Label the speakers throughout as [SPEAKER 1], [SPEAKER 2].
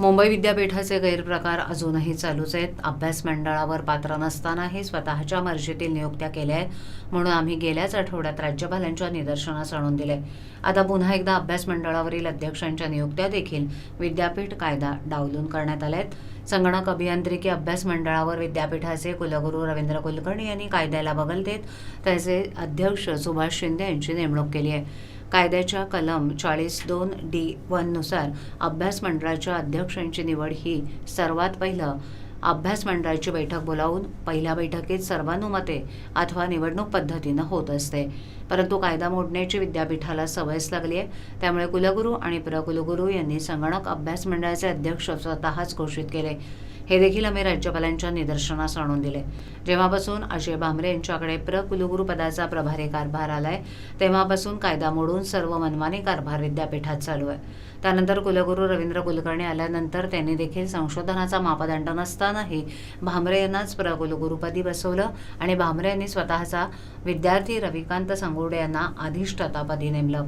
[SPEAKER 1] मुंबई विद्यापीठाचे गैरप्रकार अजूनही चालूच आहेत. अभ्यास मंडळावर पात्र नसतानाही स्वतःच्या मर्जीतील नियुक्त्या केल्या आहेत म्हणून आम्ही गेल्याच आठवड्यात राज्यपालांच्या निदर्शनास आणून दिले. आता पुन्हा एकदा अभ्यास मंडळावरील अध्यक्षांच्या नियुक्त्या देखील विद्यापीठ कायदा डावलून करण्यात आल्या आहेत. संगणक अभियांत्रिकी अभ्यास मंडळावर विद्यापीठाचे कुलगुरू रवींद्र कुलकर्णी यांनी कायद्याला बगल देत त्याचे अध्यक्ष सुभाष शिंदे यांची नेमणूक केली आहे. कायद्याच्या कलम चाळीस दोन डी वननुसार अभ्यास मंडळाच्या अध्यक्षांची निवड ही सर्वात पहिलं. अभ्यास मंडळाची बैठक बोलावून पहिल्या बैठकीत सर्वानुमते अथवा निवडणूक पद्धतीनं होत असते. परंतु कायदा मोडण्याची विद्यापीठाला सवयच लागली आहे. त्यामुळे कुलगुरू आणि प्रकुलगुरू यांनी संगणक अभ्यास मंडळाचे अध्यक्ष स्वतःच घोषित केले. हे देखील आम्ही राज्यपालांच्या निदर्शनास आणून दिले. जेव्हापासून अजय भामरे यांच्याकडे प्र पदाचा प्रभारी कारभार आलाय तेव्हापासून कायदा मोडून सर्व मनमानी कारभार विद्यापीठात चालू आहे. त्यानंतर कुलगुरू रवींद्र कुलकर्णी आल्यानंतर त्यांनी देखील संशोधनाचा मापदंड नसतानाही भामरे यांनाच प्रकुलगुरुपदी बसवलं आणि भामरे यांनी स्वतःचा विद्यार्थी रविकांत संगुर्डे यांना अधिष्ठातापदी नेमलं.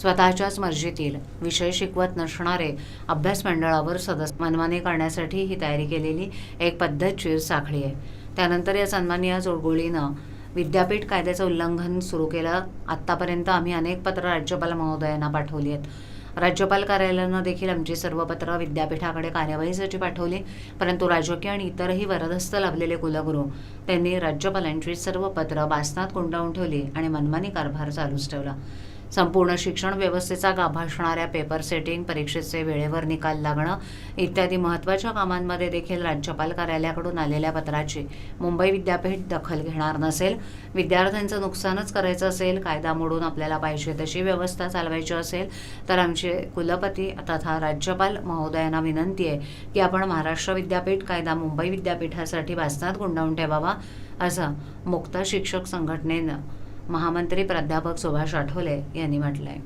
[SPEAKER 1] स्वतःच्याच मर्जीतील विषय शिकवत नसणारे अभ्यास मंडळावर सदस्य मनमानी करण्यासाठी ही तयारी केलेली एक पद्धतशीर साखळी आहे. त्यानंतर या सन्माननीय जोडगोळीनं विद्यापीठ कायद्याचं उल्लंघन सुरू केलं. आत्तापर्यंत आम्ही अनेक पत्र राज्यपाल महोदयांना पाठवली आहेत. राज्यपाल कार्यालयानं देखील आमची सर्व पत्र विद्यापीठाकडे कार्यवाहीसाठी पाठवली. परंतु राजकीय आणि इतरही वरदस्त लाभलेले कुलगुरू त्यांनी राज्यपालांची सर्व पत्र बासनात गुंडाळून ठेवली आणि मनमानी कारभार चालूच ठेवला. संपूर्ण शिक्षण व्यवस्थेचा गाभा असणाऱ्या पेपर सेटिंग परीक्षेचे वेळेवर निकाल लागणं इत्यादी महत्त्वाच्या कामांमध्ये देखील राज्यपाल कार्यालयाकडून आलेल्या पत्राची मुंबई विद्यापीठ दखल घेणार नसेल विद्यार्थ्यांचं नुकसानच करायचं असेल कायदा मोडून आपल्याला पाहिजे तशी व्यवस्था चालवायची असेल तर आमचे कुलपती तथा राज्यपाल महोदयांना विनंती आहे की आपण महाराष्ट्र विद्यापीठ कायदा मुंबई विद्यापीठासाठी वाचनात गुंडावून ठेवावा असं मुक्त शिक्षक संघटनेनं महामंत्री प्राध्यापक सुभाष आठवले यांनी म्हटलंय.